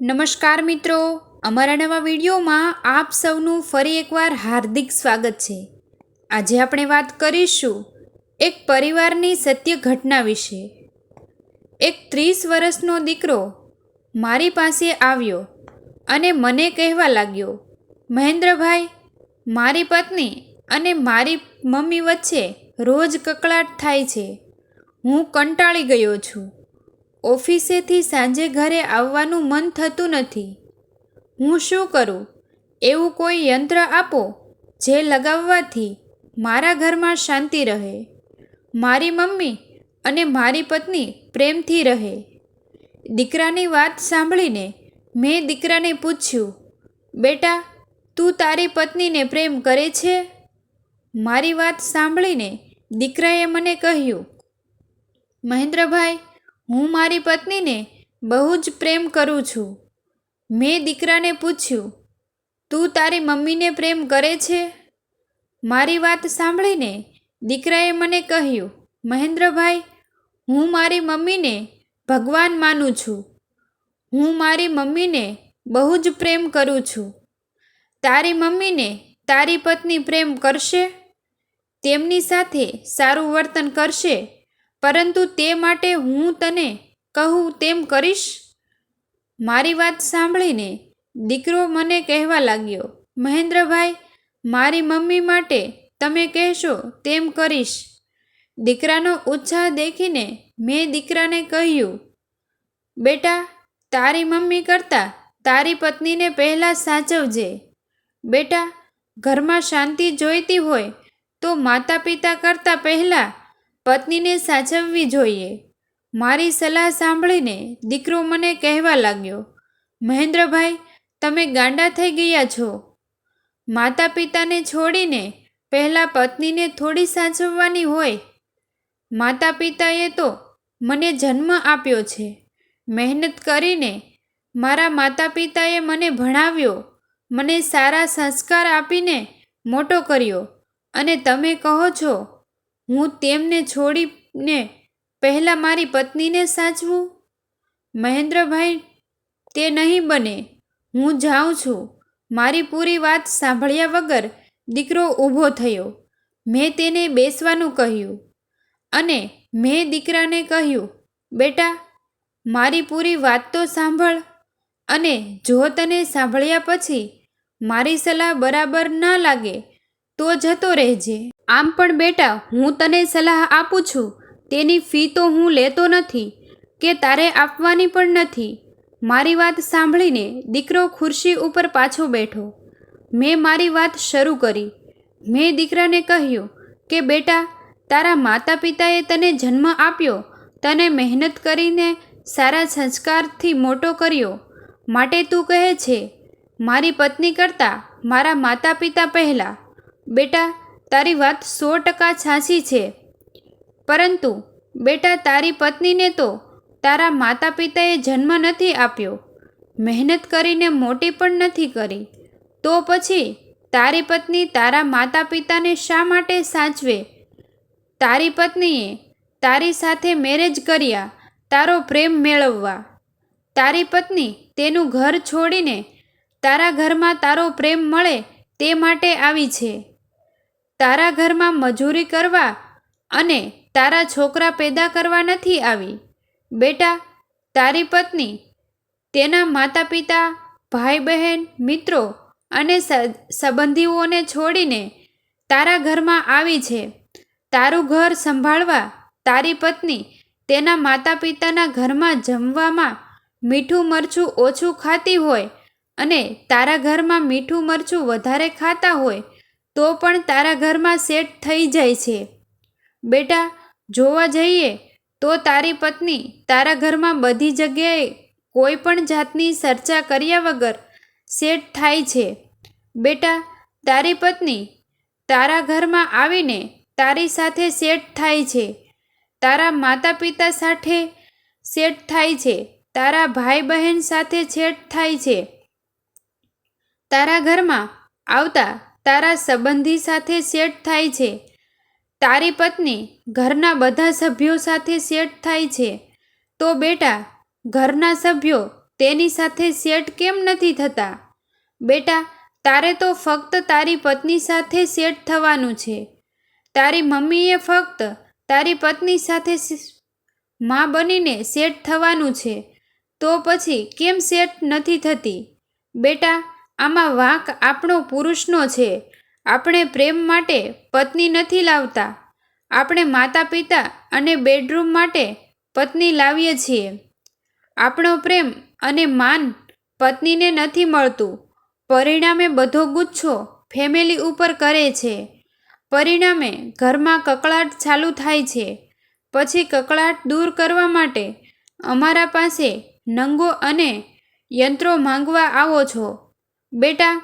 નમસ્કાર મિત્રો. અમારા નવા વિડીયોમાં આપ સૌનું ફરી એકવાર હાર્દિક સ્વાગત છે. આજે આપણે વાત કરીશું એક પરિવારની સત્ય ઘટના વિશે. એક ત્રીસ વર્ષનો દીકરો મારી પાસે આવ્યો અને મને કહેવા લાગ્યો, મહેન્દ્રભાઈ, મારી પત્ની અને મારી મમ્મી વચ્ચે રોજ કકળાટ થાય છે. હું કંટાળી ગયો છું. ઓફિસેથી સાંજે ઘરે આવવાનું મન થતું નથી. હું શું કરું? એવું કોઈ યંત્ર આપો જે લગાવવાથી મારા ઘરમાં શાંતિ રહે. મારી મમ્મી અને મારી પત્ની પ્રેમથી રહે. દીકરાની વાત સાંભળીને મેં દીકરાને પૂછ્યું, બેટા, તું તારી પત્નીને પ્રેમ કરે છે? મારી વાત સાંભળીને દીકરાએ મને કહ્યું, મહેન્દ્રભાઈ હું મારી પત્નીને બહુ જ પ્રેમ કરું છું. મેં દીકરાને પૂછ્યું, તું તારી મમ્મીને પ્રેમ કરે છે? મારી વાત સાંભળીને દીકરાએ મને કહ્યું, મહેન્દ્રભાઈ, હું મારી મમ્મીને ભગવાન માનું છું. હું મારી મમ્મીને બહુ જ પ્રેમ કરું છું. તારી મમ્મીને તારી પત્ની પ્રેમ કરશે? તેમની સાથે સારું વર્તન કરશે? પરંતુ તે માટે હું તને કહું તેમ કરીશ? મારી વાત સાંભળીને દીકરો મને કહેવા લાગ્યો, મહેન્દ્રભાઈ, મારી મમ્મી માટે તમે કહેશો તેમ કરીશ. દીકરાનો ઉત્સાહ દેખીને મેં દીકરાને કહ્યું, બેટા, તારી મમ્મી કરતાં તારી પત્નીને પહેલાં સાચવજે. બેટા, ઘરમાં શાંતિ જોઈતી હોય તો માતા પિતા કરતાં પહેલાં પત્નીને સાચવવી જોઈએ. મારી સલાહ સાંભળીને દીકરો મને કહેવા લાગ્યો, મહેન્દ્રભાઈ, તમે ગાંડા થઈ ગયા છો. માતા પિતાને છોડીને પહેલાં પત્નીને થોડી સાચવવાની હોય. માતા પિતાએ તો મને જન્મ આપ્યો છે. મહેનત કરીને મારા માતા પિતાએ મને ભણાવ્યો, મને સારા સંસ્કાર આપીને મોટો કર્યો. અને તમે કહો છો હું તેમને છોડીને પહેલાં મારી પત્નીને સાચવું? મહેન્દ્રભાઈ, તે નહીં બને. હું જાઉં છું. મારી પૂરી વાત સાંભળ્યા વગર દીકરો ઊભો થયો. મેં તેને બેસવાનું કહ્યું અને મેં દીકરાને કહ્યું, બેટા, મારી પૂરી વાત તો સાંભળ અને જો તને સાંભળ્યા પછી મારી સલાહ બરાબર ના લાગે, તો જતો રહેજે. આમ પણ બેટા, હું તને સલાહ આપું છું. તેની ફી તો હું લેતો નથી, કે તારે આપવાની પણ નથી. મારી વાત સાંભળીને દીકરો ખુરશી ઉપર પાછો બેઠો. મેં મારી વાત શરૂ કરી. મેં દીકરાને કહ્યું કે, બેટા, તારા માતા પિતાએ તને જન્મ આપ્યો. તને મહેનત કરીને સારા સંસ્કારથી મોટો કર્યો. માટે તું કહે છે, મારી પત્ની કરતાં મારા માતા પિતા પહેલાં. બેટા તારી વાત સો ટકા છાંસી છે. પરંતુ, બેટા, તારી પત્નીને તો તારા માતા પિતાએ જન્મ નથી આપ્યો. મહેનત કરીને મોટી પણ નથી કરી. તો પછી તારી પત્ની તારા માતા પિતાને શા માટે સાચવે? તારી પત્નીએ તારી સાથે મેરેજ કર્યા, તારો પ્રેમ મેળવવા. તારી પત્ની તેનું ઘર છોડીને તારા ઘરમાં તારો પ્રેમ મળે તે માટે આવી છે. તારા ઘરમાં મજૂરી કરવા અને તારા છોકરા પેદા કરવા નથી આવી. બેટા, તારી પત્ની, તેના માતા પિતા ભાઈ બહેન મિત્રો અને સંબંધીઓને છોડીને તારા ઘરમાં આવી છે. તારું ઘર સંભાળવા તારી પત્ની તેના માતા પિતાના ઘરમાં જમવામાં મીઠું મરચું ઓછું ખાતી હોય અને તારા ઘરમાં મીઠું મરચું વધારે ખાતા હોય તો પણ તારા ઘરમાં સેટ થઈ જાય છે. બેટા, જોવા જઈએ તો તારી પત્ની તારા ઘરમાં બધી જગ્યાએ કોઈ પણ જાતની ચર્ચા કર્યા વગર સેટ થાય છે. બેટા, તારી પત્ની તારા ઘરમાં આવીને તારી સાથે સેટ થાય છે. તારા માતા પિતા સાથે સેટ થાય છે. તારા ભાઈ બહેન સાથે સેટ થાય છે. તારા ઘરમાં આવતા તારા સંબંધી સાથે સેટ થાય છે. તારી પત્ની ઘરના બધા સભ્યો સાથે સેટ થાય છે. તો બેટા, ઘરના સભ્યો તેની સાથે સેટ કેમ નથી થતા? બેટા, તારે તો ફક્ત તારી પત્ની સાથે સેટ થવાનું છે. તારી મમ્મીએ ફક્ત તારી પત્ની સાથે મા બનીને સેટ થવાનું છે. તો પછી કેમ સેટ નથી થતી? બેટા આમાં વાંક આપણો પુરુષનો છે. આપણે પ્રેમ માટે પત્ની નથી લાવતા. આપણે માતા પિતા અને બેડરૂમ માટે પત્ની લાવીએ છીએ. આપણો પ્રેમ અને માન પત્નીને નથી મળતું. પરિણામે બધો ગુચ્છો ફેમિલી ઉપર કરે છે. પરિણામે ઘરમાં કકળાટ ચાલુ થાય છે. પછી કકળાટ દૂર કરવા માટે અમારા પાસે નંગો અને યંત્રો માંગવા આવો છો. બેટા,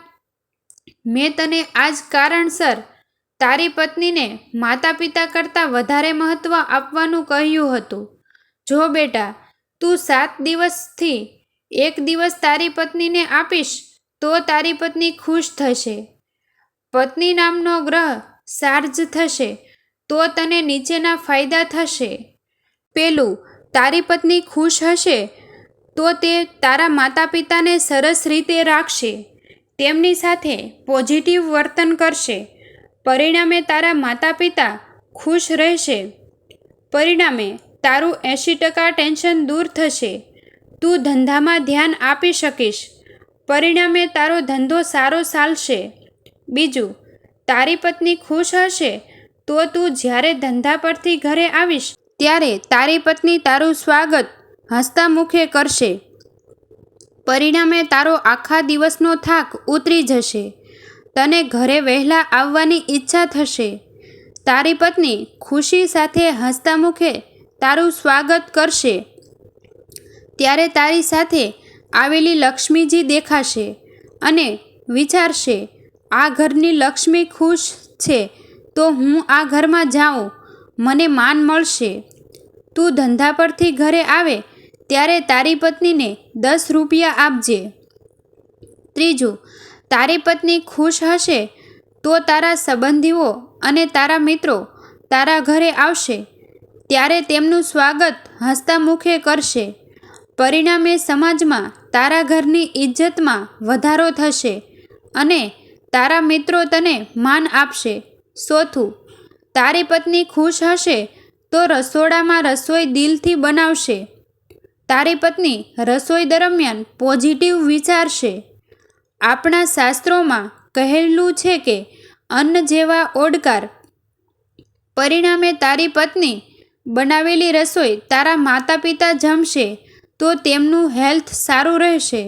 મેં તને આ જ કારણસર તારી પત્નીને માતા પિતા કરતાં વધારે મહત્ત્વ આપવાનું કહ્યું હતું. જો બેટા, તું સાત દિવસથી એક દિવસ તારી પત્નીને આપીશ, તો તારી પત્ની ખુશ થશે. પત્ની નામનો ગ્રહ સાર્જ થશે, તો તને નીચેના ફાયદા થશે. પેલું, તારી પત્ની ખુશ હશે, તો તે તારા માતા પિતાને સરસ રીતે રાખશે. તેમની સાથે પોઝિટિવ વર્તન કરશે. પરિણામે તારા માતા પિતા ખુશ રહેશે. પરિણામે તારું એંશી ટકા ટેન્શન દૂર થશે. તું ધંધામાં ધ્યાન આપી શકીશ. પરિણામે તારો ધંધો સારો ચાલશે. બીજું, તારી પત્ની ખુશ હશે તો તું જ્યારે ધંધા પરથી ઘરે આવીશ, ત્યારે તારી પત્ની તારું સ્વાગત હસતા મુખે કરશે. પરિણામે તારો આખા દિવસનો થાક ઉતરી જશે. તને ઘરે વહેલા આવવાની ઈચ્છા થશે. તારી પત્ની ખુશી સાથે હસતા મુખે તારું સ્વાગત કરશે. ત્યારે તારી સાથે આવેલી લક્ષ્મીજી દેખાશે અને વિચારશે, આ ઘરની લક્ષ્મી ખુશ છે, તો હું આ ઘરમાં જાઉં. મને માન મળશે. તું ધંધા પરથી ઘરે આવે ત્યારે તારી પત્નીને દસ રૂપિયા આપજે. ત્રીજું, તારી પત્ની ખુશ હશે તો તારા સંબંધીઓ અને તારા મિત્રો તારા ઘરે આવશે. ત્યારે તેમનું સ્વાગત હસતા મુખે કરશે. પરિણામે સમાજમાં તારા ઘરની ઇજ્જતમાં વધારો થશે અને તારા મિત્રો તને માન આપશે. ચોથું, તારી પત્ની ખુશ હશે તો રસોડામાં રસોઈ દિલથી બનાવશે. તારી પત્ની રસોઈ દરમિયાન પોઝિટિવ વિચારશે. આપણા શાસ્ત્રોમાં કહેલું છે કે, અન્ન જેવા ઓડકાર પરિણામે તારી પત્ની બનાવેલી રસોઈ તારા માતા પિતા જમશે તો તેમનું હેલ્થ સારું રહેશે.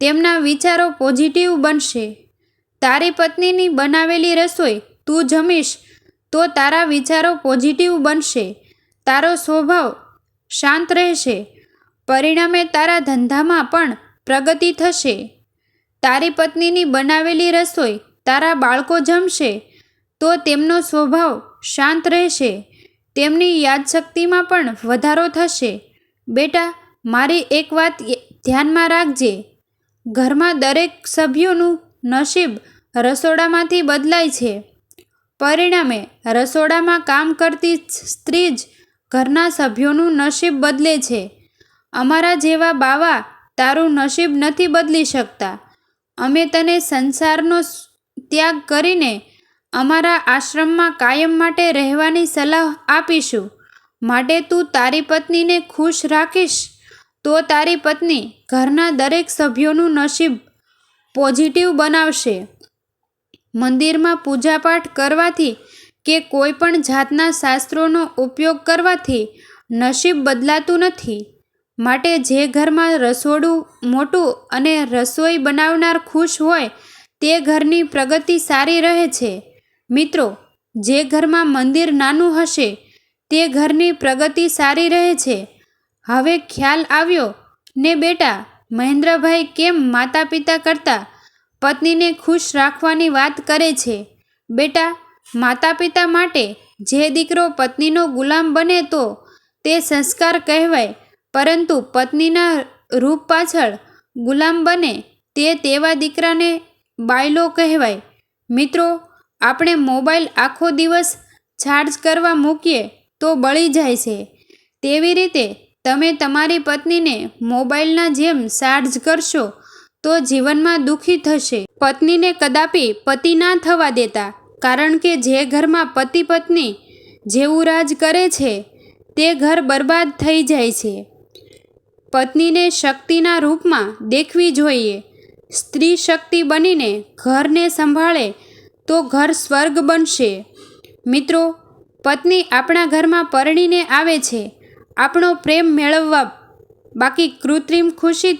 તેમના વિચારો પોઝિટિવ બનશે. તારી પત્નીની બનાવેલી રસોઈ તું જમીશ તો તારા વિચારો પોઝિટિવ બનશે. તારો સ્વભાવ શાંત રહેશે. પરિણામે તારા ધંધામાં પણ પ્રગતિ થશે. તારી પત્નીની બનાવેલી રસોઈ તારા બાળકો જમશે, તો તેમનો સ્વભાવ શાંત રહેશે. તેમની યાદશક્તિમાં પણ વધારો થશે. બેટા, મારી એક વાત ધ્યાનમાં રાખજે. ઘરમાં દરેક સભ્યોનું નસીબ રસોડામાંથી બદલાય છે. પરિણામે, રસોડામાં કામ કરતી સ્ત્રી જ ઘરના સભ્યોનું નસીબ બદલે છે. અમારા જેવા બાવા તારું નસીબ નથી બદલી શકતા. અમે તને સંસારનો ત્યાગ કરીને અમારા આશ્રમમાં કાયમ માટે રહેવાની સલાહ આપીશું. માટે તું તારી પત્નીને ખુશ રાખીશ. તો તારી પત્ની ઘરના દરેક સભ્યોનું નસીબ પોઝિટિવ બનાવશે. મંદિરમાં પૂજાપાઠ કરવાથી કે કોઈ પણ જાતના શાસ્ત્રોનો ઉપયોગ કરવાથી નસીબ બદલાતું નથી. માટે જે ઘરમાં રસોડું મોટું અને રસોઈ બનાવનાર ખુશ હોય તે ઘરની પ્રગતિ સારી રહે છે. મિત્રો, જે ઘરમાં મંદિર નાનું હશે, તે ઘરની પ્રગતિ સારી રહે છે. હવે ખ્યાલ આવ્યો ને બેટા, મહેન્દ્રભાઈ કેમ માતા પિતા કરતાં પત્નીને ખુશ રાખવાની વાત કરે છે? બેટા માતા પિતા માટે જે દીકરો પત્નીનો ગુલામ બને તો તે સંસ્કાર કહેવાય પરંતુ પત્નીના રૂપ પાછળ ગુલામ બને તે તેવા દીકરાને બાયલો કહેવાય. મિત્રો, આપણે મોબાઈલ આખો દિવસ ચાર્જ કરવા મૂકીએ તો બળી જાય છે. તેવી રીતે તમે તમારી પત્નીને મોબાઈલના જેમ ચાર્જ કરશો તો જીવનમાં દુઃખી થશે. પત્નીને કદાપી પતિ ના થવા દેતા, કારણ કે જે ઘરમાં પતિ પત્ની જેવું રાજ કરે છે, તે ઘર બરબાદ થઈ જાય છે. પત્નીને શક્તિના રૂપમાં દેખવી જોઈએ. સ્ત્રી શક્તિ બનીને ઘરને સંભાળે તો ઘર સ્વર્ગ બનશે. મિત્રો, પત્ની આપણા ઘરમાં પરણીને આવે છે. આપણો પ્રેમ મેળવવા બાકી કૃત્રિમ ખુશી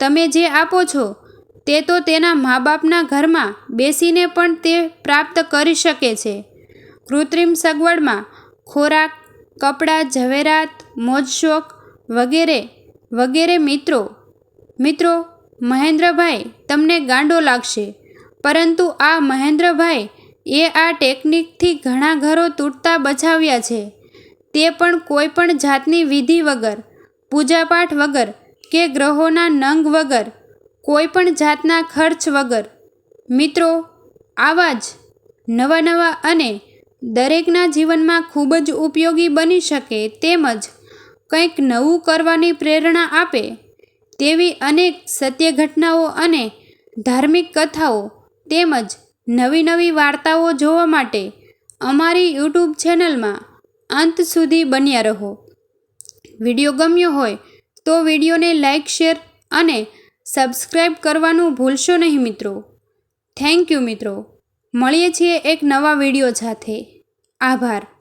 તમે જે આપો છો, તે તો તેના મા બાપના ઘરમાં બેસીને પણ તે પ્રાપ્ત કરી શકે છે. કૃત્રિમ સગવડમાં ખોરાક, કપડાં, ઝવેરાત, મોજશોખ વગેરે વગેરે મિત્રો. મિત્રો, મહેન્દ્રભાઈ, તમને ગાંડો લાગશે. પરંતુ આ મહેન્દ્રભાઈ એ આ ટેકનિકથી ઘણા ઘરો તૂટતા બચાવ્યા છે. તે પણ કોઈ પણ જાતની વિધિ વગર, પૂજાપાઠ વગર કે ગ્રહોના નંગ વગર, કોઈ પણ જાતના ખર્ચ વગર. મિત્રો, આવા જ નવા નવા અને દરેકના જીવનમાં ખૂબ જ ઉપયોગી બની શકે તેમજ કંઈક નવું કરવાની પ્રેરણા આપે તેવી અનેક સત્ય ઘટનાઓ અને ધાર્મિક કથાઓ તેમજ નવી નવી વાર્તાઓ જોવા માટે અમારી યુટ્યુબ ચેનલમાં અંત સુધી બન્યા રહો. વીડિયો ગમ્યો હોય તો વિડીયોને લાઇક શેર અને સબસ્ક્રાઈબ કરવાનું ભૂલશો નહીં મિત્રો. થેન્ક યુ મિત્રો. મળીએ છીએ એક નવા વીડિયો સાથે. આભાર.